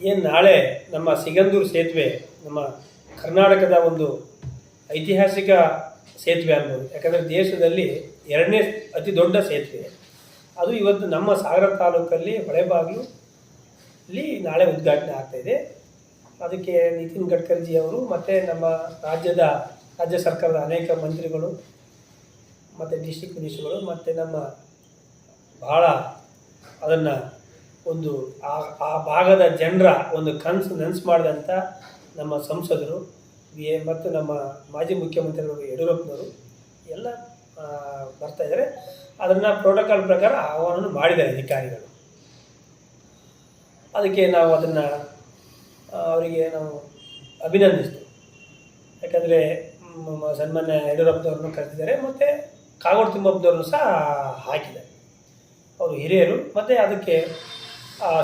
ಏನು ನಾಳೆ ನಮ್ಮ ಸಿಗಂದೂರು ಸೇತುವೆ, ನಮ್ಮ ಕರ್ನಾಟಕದ ಒಂದು ಐತಿಹಾಸಿಕ ಸೇತುವೆ ಅನ್ಬೋದು ಯಾಕಂದರೆ ದೇಶದಲ್ಲಿ ಎರಡನೇ ಅತಿ ದೊಡ್ಡ ಸೇತುವೆ. ಅದು ಇವತ್ತು ನಮ್ಮ ಸಾಗರ ತಾಲೂಕಲ್ಲಿ ಹೊಳೆಬಾಗಿಲು ಇಲ್ಲಿ ನಾಳೆ ಉದ್ಘಾಟನೆ ಆಗ್ತಾಯಿದೆ ಅದಕ್ಕೆ ನಿತಿನ್ ಗಡ್ಕರ್ಜಿ ಅವರು ಮತ್ತು ನಮ್ಮ ರಾಜ್ಯದ ರಾಜ್ಯ ಸರ್ಕಾರದ ಅನೇಕ ಮಂತ್ರಿಗಳು ಮತ್ತು ಡಿಸ್ಟಿಕ್ ಮಿನಿಸ್ಟ್ರುಗಳು ಮತ್ತು ನಮ್ಮ ಭಾಳ ಅದನ್ನು ಒಂದು ಆ ಆ ಭಾಗದ ಜನರ ಒಂದು ಕನಸು ನೆನ್ಸ್ ಮಾಡಿದಂಥ ನಮ್ಮ ಸಂಸದರು ಮತ್ತು ನಮ್ಮ ಮಾಜಿ ಮುಖ್ಯಮಂತ್ರಿಗಳು ಯಡಿಯೂರಪ್ಪನವರು ಎಲ್ಲ ಬರ್ತಾ ಇದ್ದಾರೆ ಅದನ್ನು ಪ್ರೋಟೋಕಾಲ್ ಪ್ರಕಾರ ಆಹ್ವಾನ ಮಾಡಿದ್ದಾರೆ ಅಧಿಕಾರಿಗಳು. ಅದಕ್ಕೆ ನಾವು ಅದನ್ನು ಅವರಿಗೆ ನಾವು ಅಭಿನಂದಿಸ್ತೇವೆ. ಯಾಕಂದರೆ ಸನ್ಮಾನ್ಯ ಯಡಿಯೂರಪ್ಪನವ್ರನ್ನು ಕರೆದಿದ್ದಾರೆ, ಮತ್ತು ಕಾಗೋಡು ತಿಮ್ಮಪ್ಪನವ್ರನ್ನು ಸಹ ಹಾಕಿದ್ದಾರೆ. ಅವರು ಹಿರಿಯರು, ಮತ್ತು ಅದಕ್ಕೆ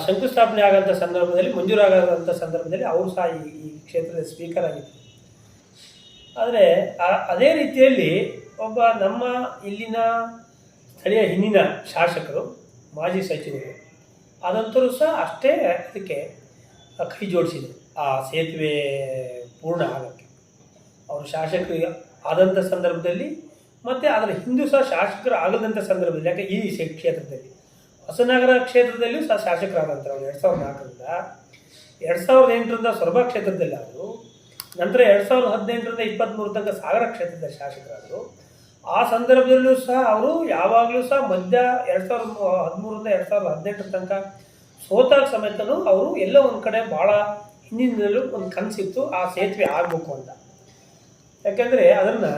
ಶಂಕುಸ್ಥಾಪನೆ ಆಗೋಂಥ ಸಂದರ್ಭದಲ್ಲಿ ಮಂಜೂರಾಗದಂಥ ಸಂದರ್ಭದಲ್ಲಿ ಅವರು ಸಹ ಈ ಕ್ಷೇತ್ರದ ಸ್ಪೀಕರ್ ಆಗಿದ್ದರು. ಆದರೆ ಅದೇ ರೀತಿಯಲ್ಲಿ ಒಬ್ಬ ನಮ್ಮ ಇಲ್ಲಿನ ಸ್ಥಳೀಯ ಹಿಂದಿನ ಶಾಸಕರು, ಮಾಜಿ ಸಚಿವರು ಅದಂತರೂ ಸಹ ಅಷ್ಟೇ ಅದಕ್ಕೆ ಕೈ ಜೋಡಿಸಿದರು ಆ ಸೇತುವೆ ಪೂರ್ಣ ಆಗೋಕ್ಕೆ. ಅವರು ಶಾಸಕರು ಆದಂಥ ಸಂದರ್ಭದಲ್ಲಿ, ಮತ್ತು ಅದರ ಹಿಂದೂ ಸಹ ಶಾಸಕರು ಆಗದಂಥ ಸಂದರ್ಭದಲ್ಲಿ, ಯಾಕೆ ಈ ಕ್ಷೇತ್ರದಲ್ಲಿ? ಹೊಸನಗರ ಕ್ಷೇತ್ರದಲ್ಲಿಯೂ ಸಹ ಶಾಸಕರಾದಂಥ ಅವರು ಎರಡು ಸಾವಿರದ ನಾಲ್ಕರಿಂದ ಎರಡು ಸಾವಿರದ ಎಂಟರಿಂದ ಸೊರಬ ಕ್ಷೇತ್ರದಲ್ಲಿ ಆದರು, ನಂತರ ಎರಡು ಸಾವಿರದ ಹದಿನೆಂಟರಿಂದ ಇಪ್ಪತ್ತ್ಮೂರು ತನಕ ಸಾಗರ ಕ್ಷೇತ್ರದ ಶಾಸಕರಾದರು. ಆ ಸಂದರ್ಭದಲ್ಲೂ ಸಹ ಅವರು ಯಾವಾಗಲೂ ಸಹ ಮಧ್ಯ ಎರಡು ಸಾವಿರದ ಹದಿಮೂರರಿಂದ ಎರಡು ಸಾವಿರದ ಹದಿನೆಂಟರ ತನಕ ಸೋತಾಗ ಸಮೇತನೂ ಅವರು ಎಲ್ಲ ಒಂದು ಕಡೆ ಭಾಳ ಹಿಂದಿನಲ್ಲೂ ಒಂದು ಕನಸಿತ್ತು, ಆ ಸೇತುವೆ ಆಗಬೇಕು ಅಂತ. ಯಾಕೆಂದರೆ ಅದನ್ನು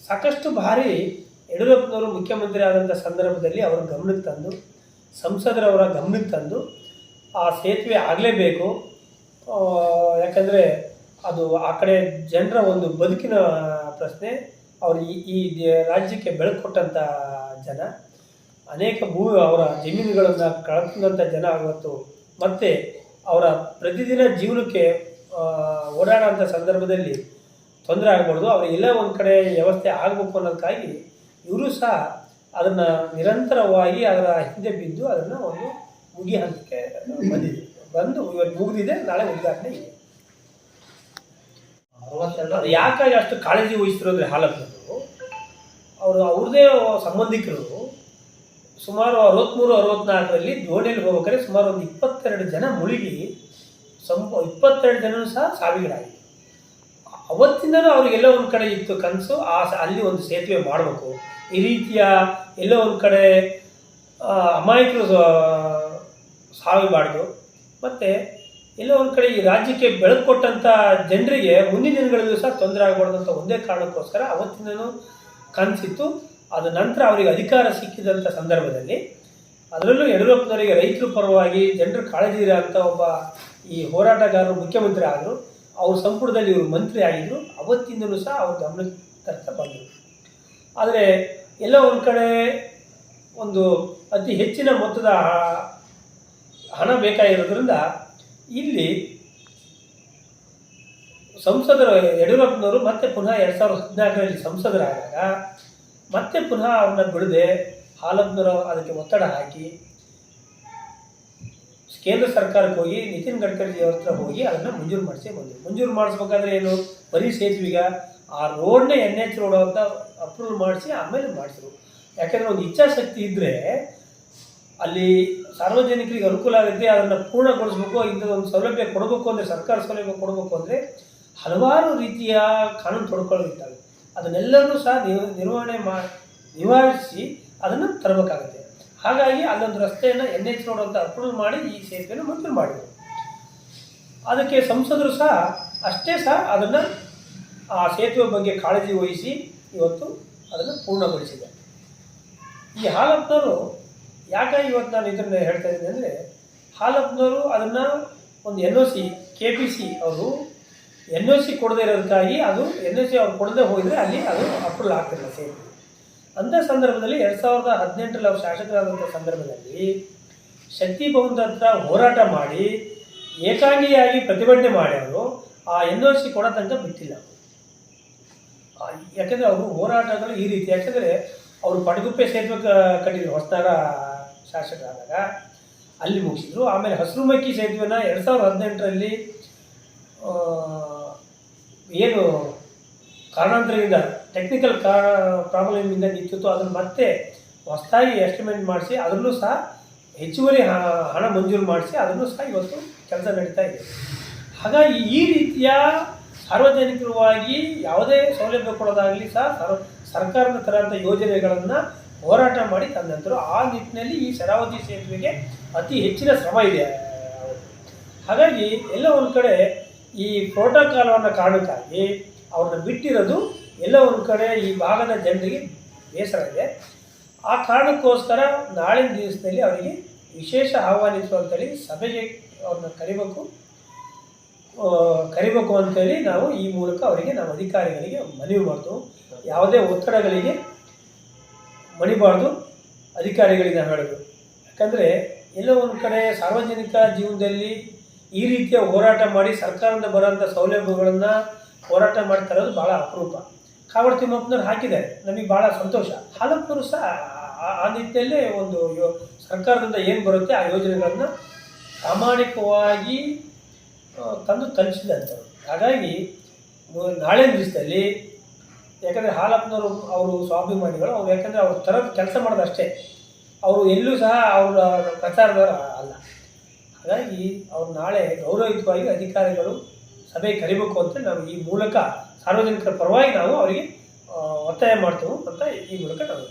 ಸಾಕಷ್ಟು ಬಾರಿ ಯಡಿಯೂರಪ್ಪನವರು ಮುಖ್ಯಮಂತ್ರಿ ಆದಂಥ ಸಂದರ್ಭದಲ್ಲಿ ಅವರ ಗಮನಕ್ಕೆ ತಂದು ಸಂಸದರವರ ಗಮನಕ್ಕೆ ತಂದು ಆ ಸೇತುವೆ ಆಗಲೇಬೇಕು. ಯಾಕಂದರೆ ಅದು ಆ ಕಡೆ ಜನರ ಒಂದು ಬದುಕಿನ ಪ್ರಶ್ನೆ, ಅವರು ಈ ರಾಜ್ಯಕ್ಕೆ ಬೆಳಕು ಕೊಟ್ಟಂಥ ಜನ, ಅನೇಕ ಭೂ, ಅವರ ಜಮೀನುಗಳನ್ನು ಕಳ್ಕೊಂಡಂಥ ಜನ ಇವತ್ತು ಮತ್ತು ಅವರ ಪ್ರತಿದಿನ ಜೀವನಕ್ಕೆ ಓಡಾಡೋಂಥ ಸಂದರ್ಭದಲ್ಲಿ ತೊಂದರೆ ಆಗ್ಬಾರ್ದು. ಅವರಿಗೆಲ್ಲ ಒಂದು ಕಡೆ ವ್ಯವಸ್ಥೆ ಆಗಬೇಕು ಅನ್ನೋದಕ್ಕಾಗಿ ಇವರು ಸಹ ಅದನ್ನು ನಿರಂತರವಾಗಿ ಅದರ ಹಿಂದೆ ಬಿದ್ದು ಅದನ್ನು ಒಂದು ಮುಗಿ ಹಂತಕ್ಕೆ ಬಂದಿದೆ. ಬಂದು ಇವತ್ತು ಮುಗಿದಿದೆ ನಾಳೆ ಉದ್ಘಾಟನೆ ಇದೆ. ಅದು ಯಾಕಾಗಿ ಅಷ್ಟು ಕಾಳಜಿ ವಹಿಸ್ತಿರೋ ಅಂದರೆ ಹಾಲಪ್ಪನವರು? ಅವರು ಅವ್ರದ್ದೇ ಸಂಬಂಧಿಕರು ಸುಮಾರು ಅರವತ್ತ್ಮೂರು ಅರವತ್ನಾಲ್ಕರಲ್ಲಿ ದೋಣಿಯಲ್ಲಿ ಹೋಗ್ಬೇಕಾದ್ರೆ ಸುಮಾರು ಒಂದು ಇಪ್ಪತ್ತೆರಡು ಜನ ಮುಳುಗಿ ಸಂಪ ಇಪ್ಪತ್ತೆರಡು ಜನರು ಸಹ ಸಾವಿಗೀಡಾಗಿತ್ತು ಅವತ್ತಿಂದನೂ ಅವ್ರಿಗೆಲ್ಲ ಒಂದು ಕಡೆ ಇತ್ತು ಕನಸು, ಆ ಅಲ್ಲಿ ಒಂದು ಸೇತುವೆ ಮಾಡಬೇಕು. ಈ ರೀತಿಯ ಎಲ್ಲೋ ಒಂದು ಕಡೆ ಅಮಾಯಕರು ಸಾವಿಬಾರ್ದು. ಮತ್ತು ಎಲ್ಲೋ ಒಂದು ಕಡೆ ಈ ರಾಜ್ಯಕ್ಕೆ ಬೆಳಕು ಕೊಟ್ಟಂಥ ಜನರಿಗೆ ಮುಂದಿನ ದಿನಗಳಲ್ಲೂ ಸಹ ತೊಂದರೆ ಆಗಬಾರ್ದು ಒಂದೇ ಕಾರಣಕ್ಕೋಸ್ಕರ ಅವತ್ತಿಂದನೂ ಕನಸಿತ್ತು. ಅದು ನಂತರ ಅವರಿಗೆ ಅಧಿಕಾರ ಸಿಕ್ಕಿದಂಥ ಸಂದರ್ಭದಲ್ಲಿ ಅದರಲ್ಲೂ ಯಡಿಯೂರಪ್ಪನವರಿಗೆ ರೈತರ ಪರವಾಗಿ ಜನರು ಕಾಳಜಿ ಅಂತ ಒಬ್ಬ ಈ ಹೋರಾಟಗಾರರು ಮುಖ್ಯಮಂತ್ರಿ ಆದರು. ಅವ್ರ ಸಂಪುಟದಲ್ಲಿ ಇವರು ಮಂತ್ರಿ ಆಗಿದ್ರು, ಅವತ್ತಿಂದಲೂ ಸಹ ಅವ್ರ ಗಮನ ತರ್ತಾ ಬಂದರು. ಆದರೆ ಎಲ್ಲ ಒಂದು ಕಡೆ ಒಂದು ಅತಿ ಹೆಚ್ಚಿನ ಮೊತ್ತದ ಹಣ ಬೇಕಾಗಿರೋದ್ರಿಂದ ಇಲ್ಲಿ ಸಂಸದರು ಯಡಿಯೂರಪ್ಪನವರು ಮತ್ತೆ ಪುನಃ ಎರಡು ಸಾವಿರದ ಹದಿನಾಲ್ಕರಲ್ಲಿ ಸಂಸದರಾದಾಗ ಮತ್ತೆ ಪುನಃ ಅವ್ರನ್ನ ಬಿಡದೆ ಹಾಲಪ್ಪನವರು ಅದಕ್ಕೆ ಒತ್ತಡ ಹಾಕಿ ಕೇಂದ್ರ ಸರ್ಕಾರಕ್ಕೆ ಹೋಗಿ, ನಿತಿನ್ ಗಡ್ಕರಿ ಅವ್ರ ಹತ್ರ ಹೋಗಿ ಅದನ್ನು ಮಂಜೂರು ಮಾಡಿಸಿ ಬಂದರು ಮಂಜೂರು ಮಾಡಿಸ್ಬೇಕಾದ್ರೆ ಏನು? ಬರೀ ಸೇತುವೆಗ ಆ ರೋಡ್ನ ಎನ್ ಎಚ್ ರೋಡ್ ಅಂತ ಅಪ್ರೂವಲ್ ಮಾಡಿಸಿ ಆಮೇಲೆ ಮಾಡಿಸಿದ್ರು. ಯಾಕೆಂದ್ರೆ ಒಂದು ಇಚ್ಛಾಶಕ್ತಿ ಇದ್ದರೆ ಅಲ್ಲಿ ಸಾರ್ವಜನಿಕರಿಗೆ ಅನುಕೂಲ ಆಗುತ್ತೆ ಅದನ್ನು ಪೂರ್ಣಗೊಳಿಸ್ಬೇಕು, ಇಂಥದ್ದು ಒಂದು ಸೌಲಭ್ಯ ಕೊಡಬೇಕು ಅಂದರೆ, ಸರ್ಕಾರ ಸೌಲಭ್ಯ ಕೊಡಬೇಕು ಅಂದರೆ ಹಲವಾರು ರೀತಿಯ ಕಾನೂನು ತೊಡ್ಕೊಳ್ಳಿರ್ತವೆ ಅದನ್ನೆಲ್ಲರೂ ಸಹ ನಿರ್- ನಿರ್ವಹಣೆ ಮಾಡಿ ನಿವಾರಿಸಿ ಅದನ್ನು ತರಬೇಕಾಗುತ್ತೆ. ಹಾಗಾಗಿ ಅಲ್ಲೊಂದು ರಸ್ತೆಯನ್ನು ಎನ್ ಎಚ್ ರೋಡ್ ಅಂತ ಅಪ್ರೂವ್ ಮಾಡಿ ಈ ಸೇತುವೆಯನ್ನು ಮಂಜೂರು ಮಾಡಿದರು. ಅದಕ್ಕೆ ಸಂಸದರು ಸಹ ಅಷ್ಟೇ ಸಹ ಅದನ್ನು ಆ ಸೇತುವೆ ಬಗ್ಗೆ ಕಾಳಜಿ ವಹಿಸಿ ಇವತ್ತು ಅದನ್ನು ಪೂರ್ಣಗೊಳಿಸಿದೆ ಈ ಹಾಲಪ್ಪನವರು ಯಾಕೆ ಇವತ್ತು ನಾನು ಇದನ್ನು ಹೇಳ್ತಾ ಇದ್ದೀನಿ ಅಂದರೆ ಹಾಲಪ್ಪನವರು ಅದನ್ನು ಒಂದು N O C, K P C ಅವರು ಎನ್ ಒ ಸಿ ಕೊಡದೇ ಇರೋದಕ್ಕಾಗಿ ಅದು ಎನ್ ಒ ಸಿ ಅವ್ರು ಕೊಡದೇ ಹೋದರೆ ಅಲ್ಲಿ ಅದು ಅಪ್ರೂವಲ್ ಆಗ್ತಿಲ್ಲ ಸೇತುವೆ. ಅಂಥ ಸಂದರ್ಭದಲ್ಲಿ ಎರಡು ಸಾವಿರದ ಹದಿನೆಂಟರಲ್ಲಿ ಅವರು ಶಾಸಕರಾದಂಥ ಸಂದರ್ಭದಲ್ಲಿ ಶಕ್ತಿ ಭವನದ ಹತ್ರ ಹೋರಾಟ ಮಾಡಿ ಏಕಾಂಗಿಯಾಗಿ ಪ್ರತಿಭಟನೆ ಮಾಡಿದವರು ಆ ಎನ್ ಒ ಸಿ ಕೊಡೋ ತನಕ ಬಿಟ್ಟಿಲ್ಲ ಯಾಕಂದ್ರೆ ಅವರು ಹೋರಾಟಗಳು ಈ ರೀತಿ, ಯಾಕೆಂದರೆ ಅವರು ಪಡಗುಪ್ಪೆ ಸೇತುವೆ ಕಟ್ಟಿದ್ರು ಹೊಸದಾಗ ಶಾಸಕರಾದಾಗ. ಅಲ್ಲಿ ಮುಗಿಸಿದ್ರು. ಆಮೇಲೆ ಹಸಿರುಮಕ್ಕಿ ಸೇತುವೆನ ಎರಡು ಸಾವಿರದ ಹದಿನೆಂಟರಲ್ಲಿ ಏನು ಕಾರಣಾಂತರದಿಂದ ಟೆಕ್ನಿಕಲ್ ಕಾ ಪ್ರಾಬ್ಲಮಿಂದ ನಿಂತಿತ್ತು. ಅದನ್ನು ಮತ್ತೆ ಹೊಸದಾಗಿ ಎಸ್ಟಿಮೇಟ್ ಮಾಡಿಸಿ ಅದರಲ್ಲೂ ಸಹ ಹೆಚ್ಚುವರಿ ಹಣ ಮಂಜೂರು ಮಾಡಿಸಿ, ಅದನ್ನು ಸಹ ಇವತ್ತು ಕೆಲಸ ನಡೀತಾ ಇದೆ. ಹಾಗಾಗಿ ಈ ರೀತಿಯ ಸಾರ್ವಜನಿಕರವಾಗಿ ಯಾವುದೇ ಸೌಲಭ್ಯ ಕೊಡೋದಾಗಲಿ ಸಹ ಸರ್, ಸರ್ಕಾರದ ತರಹದ ಯೋಜನೆಗಳನ್ನು ಹೋರಾಟ ಮಾಡಿ ತಂದಂತರು ಆ ನಿಟ್ಟಿನಲ್ಲಿ ಈ ಶರಾವತಿ ಸೇತುವೆಗೆ ಅತಿ ಹೆಚ್ಚಿನ ಶ್ರಮ ಇದೆ. ಹಾಗಾಗಿ ಎಲ್ಲ ಒಂದು ಕಡೆ ಈ ಪ್ರೋಟೋಕಾಲವನ್ನು ಕಾರಣಕ್ಕಾಗಿ ಅವ್ರನ್ನ ಬಿಟ್ಟಿರೋದು ಎಲ್ಲ ಒಂದು ಕಡೆ ಈ ಭಾಗದ ಜನರಿಗೆ ಬೇಸರ ಇದೆ. ಆ ಕಾರಣಕ್ಕೋಸ್ಕರ ನಾಳಿನ ದಿವಸದಲ್ಲಿ ಅವರಿಗೆ ವಿಶೇಷ ಆಹ್ವಾನಿಸು ಅಂತೇಳಿ ಸಭೆಗೆ ಅವ್ರನ್ನ ಕರಿಬೇಕು. ಕರಿಬೇಕು ಅಂತೇಳಿ ನಾವು ಈ ಮೂಲಕ ಅವರಿಗೆ ನಾವು ಅಧಿಕಾರಿಗಳಿಗೆ ಮನವಿ ಮಾಡ್ತೇವೆ. ಯಾವುದೇ ಒತ್ತಡಗಳಿಗೆ ಮಣಿಬಾರ್ದು. ಅಧಿಕಾರಿಗಳಿಗೆ ನಾವು ಹೇಳೋದು. ಯಾಕಂದರೆ ಎಲ್ಲೋ ಒಂದು ಕಡೆ ಸಾರ್ವಜನಿಕ ಜೀವನದಲ್ಲಿ ಈ ರೀತಿಯ ಹೋರಾಟ ಮಾಡಿ ಸರ್ಕಾರದಿಂದ ಬರೋಂಥ ಸೌಲಭ್ಯಗಳನ್ನು ಹೋರಾಟ ಮಾಡ್ತಾ ಇರೋದು ಭಾಳ ಅಪರೂಪ. ಕಾವಡ ತಿಮ್ಮಪ್ಪನವ್ರು ಹಾಕಿದ್ದಾರೆ. ನಮಗೆ ಭಾಳ ಸಂತೋಷ. ಹಾಲಪ್ಪನವರು ಸಹ ಆ- ನಿಟ್ಟಿನಲ್ಲೇ ಒಂದು ಸರ್ಕಾರದಿಂದ ಏನು ಬರುತ್ತೆ ಆ ಯೋಜನೆಗಳನ್ನು ಪ್ರಾಮಾಣಿಕವಾಗಿ ತಂದು ತಲುಪಿಸಿದಂಥವ್ರು. ಹಾಗಾಗಿ ನಾಳೆ ದಿವಸದಲ್ಲಿ, ಯಾಕಂದರೆ ಹಾಲಪ್ಪನವರು ಅವರು ಸ್ವಾಭಿಮಾನಿಗಳು, ಅವ್ರು ಯಾಕಂದರೆ ಅವ್ರು ಥರ ಕೆಲಸ ಮಾಡೋದು ಅಷ್ಟೇ ಅವರು ಎಲ್ಲೂ ಸಹ ಅವರ ಪ್ರಚಾರದವರು ಅಲ್ಲ. ಹಾಗಾಗಿ, ಅವ್ರು ನಾಳೆ ಗೌರವಯುತವಾಗಿ ಅಧಿಕಾರಿಗಳು ಸಭೆ ಕರಿಬೇಕು ಅಂತ ನಾವು ಈ ಮೂಲಕ ಸಾರ್ವಜನಿಕರ ಪರವಾಗಿ ನಾವು ಅವರಿಗೆ ಒತ್ತಾಯ ಮಾಡ್ತೇವೆ ಅಂತ ಈ ಮೂಲಕ ನಾವು